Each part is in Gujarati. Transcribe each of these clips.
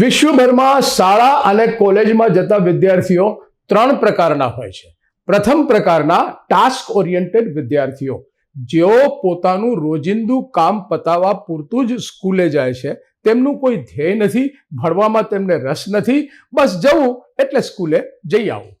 વિશ્વભરમાં શાળા અને કોલેજમાં જતા વિદ્યાર્થીઓ ત્રણ પ્રકારના હોય છે. પ્રથમ પ્રકારના ટાસ્ક ઓરિએન્ટેડ વિદ્યાર્થીઓ. જેઓ પોતાનું રોજિંદુ કામ પતાવવા પૂરતું જ સ્કૂલે જાય છે. તેમનું કોઈ ધ્યેય નથી, ભણવામાં તેમને રસ નથી. બસ જવું એટલે સ્કૂલે જઈ આવું.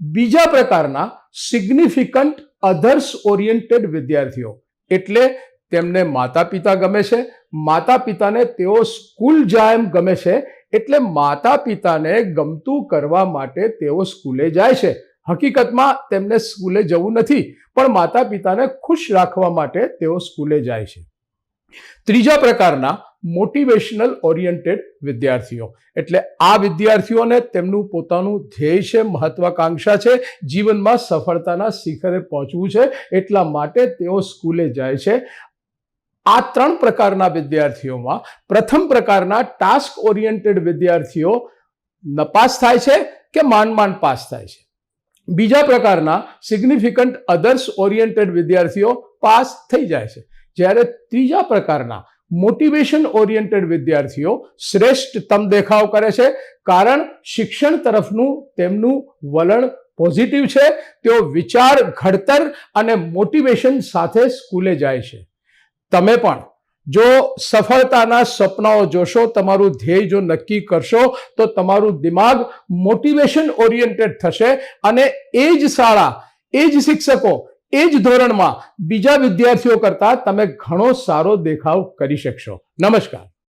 બીજા પ્રકારના સિગ્નિફિકન્ટ અધર્સ ઓરિએન્ટેડ વિદ્યાર્થીઓ. એટલે તેમને માતા પિતા ગમે છે. માતા પિતાને તેઓ સ્કૂલ જાય એમ ગમે છે. એટલે માતા પિતાને ગમતું કરવા માટે તેઓ સ્કૂલે જાય છે. હકીકતમાં તેમને સ્કૂલે જવું નથી, પણ માતા પિતાને ખુશ રાખવા માટે તેઓ સ્કૂલે જાય છે. ત્રીજા પ્રકારના મોટિવેશનલ ઓરિએન્ટેડ વિદ્યાર્થીઓ. એટલે આ વિદ્યાર્થીઓને તેમનું પોતાનું ધ્યેય છે, મહત્વાકાંક્ષા છે, જીવનમાં સફળતાના શિખરે પહોંચવું છે, એટલા માટે તેઓ સ્કૂલે જાય છે. આ ત્રણ પ્રકારના વિદ્યાર્થીઓમાં પ્રથમ પ્રકારના ટાસ્ક ઓરિએન્ટેડ વિદ્યાર્થીઓ નપાસ થાય છે કે માંડ માંડ પાસ થાય છે. બીજા પ્રકારના સિગ્નિફિકન્ટ અધર્સ ઓરિએન્ટેડ વિદ્યાર્થીઓ પાસ થઈ જાય છે. જ્યારે ત્રીજા પ્રકારના મોટિવેશન ઓરિએન્ટેડ વિદ્યાર્થીઓ શ્રેષ્ઠતમ દેખાવ કરે છે, કારણ શિક્ષણ તરફનું તેમનું વલણ પોઝિટિવ છે, તેઓ વિચાર, ઘડતર અને મોટિવેશન સાથે સ્કૂલે જાય છે. તમે પણ જો સફળતાના સપનાઓ જોશો, તમારું ધ્યેય જો નક્કી કરશો, તો તમારું દિમાગ મોટિવેશન ઓરિએન્ટેડ થશે અને એ જ શાળા, એ જ શિક્ષકો, એ જ ધોરણમાં બીજા વિદ્યાર્થીઓ કરતાં તમે ઘણો સારો દેખાવ કરી શકશો. નમસ્કાર.